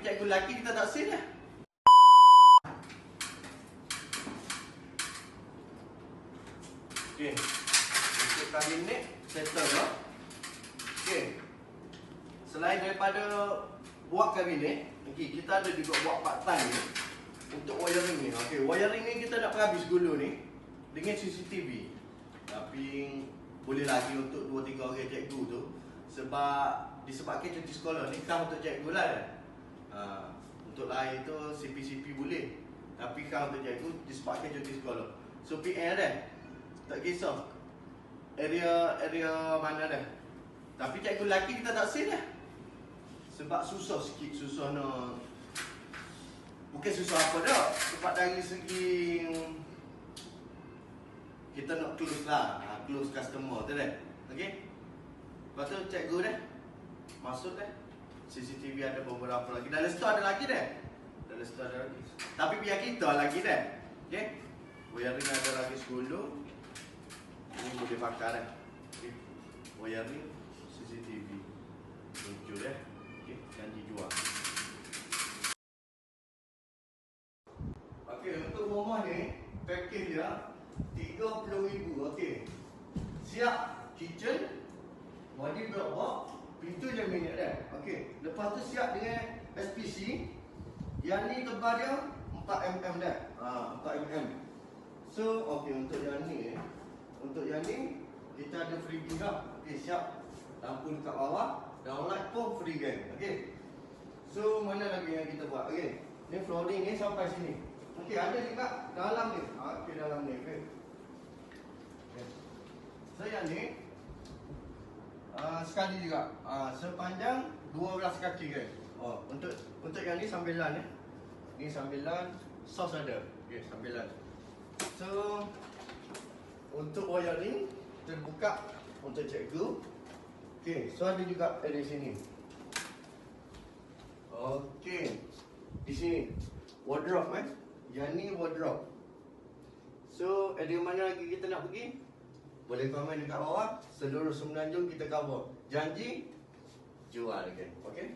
Tapi cikgu lelaki kita tak say dah. Okey. Untuk kabinet settle dah. Okey. Selain daripada buat kabinet, okey, kita ada juga buat part time ni untuk wiring ni. Okey, wiring ni kita nak perhabis dulu ni dengan CCTV. Tapi boleh lagi untuk 2 3 orang cikgu tu sebab disebabkan cuti sekolah ni kan untuk cikgu lah. kan? Ha, untuk lain tu CP-CP boleh. Tapi kan untuk cikgu disebabkan cuti sekolah. So PL dah. Tak kisah. Area area mana dah. Tapi cikgu lelaki kita tak say dah. Sebab susah sikit, susah nak Bukan susah apa dah Sebab dari segi Kita nak close lah ha, Close customer tu dah Okay Lepas tu cikgu dah Masuk dah CCTV ada beberapa lagi. Dalam store ada lagi dah Dalam store ada lagi. Tapi biar kita lagi dah Okay Wiring ada lagi 10 Ini boleh pakai dah Okay Wiring CCTV Muncul dah Okay Janji jual. Okey, untuk rumah ni package dia RM30,000. Okey. Siap kitchen, block box, pintu je minyak dah. Okey. Lepas tu siap dengan SPC. Yang ni tebal dia 4mm dah. Ha, 4mm. So, okey untuk yang ni eh. Untuk yang ni kita ada freebie dah. Okey, siap. Lampu dekat bawah, downlight pun free game. Okey. So, mana lagi yang kita buat? Okey. Ni flooring ni sampai sini. Okey, ada juga dalam ni. Ha, okey dalam ni. Okey. Okay. So yang ni uh, sekali juga. Uh, sepanjang 12 kaki guys. Oh, untuk untuk yang ni sambilan ni. Ni sambilan sos ada. Okey, sambilan. So untuk wiring terbuka untuk cikgu. Okey, so ada juga di sini. Okey. Di sini wardrobe eh. Yang ni wardrobe. So, ada mana lagi kita nak pergi? Boleh komen dekat bawah. Seluruh semenanjung kita cover. Janji, jual again. Okay?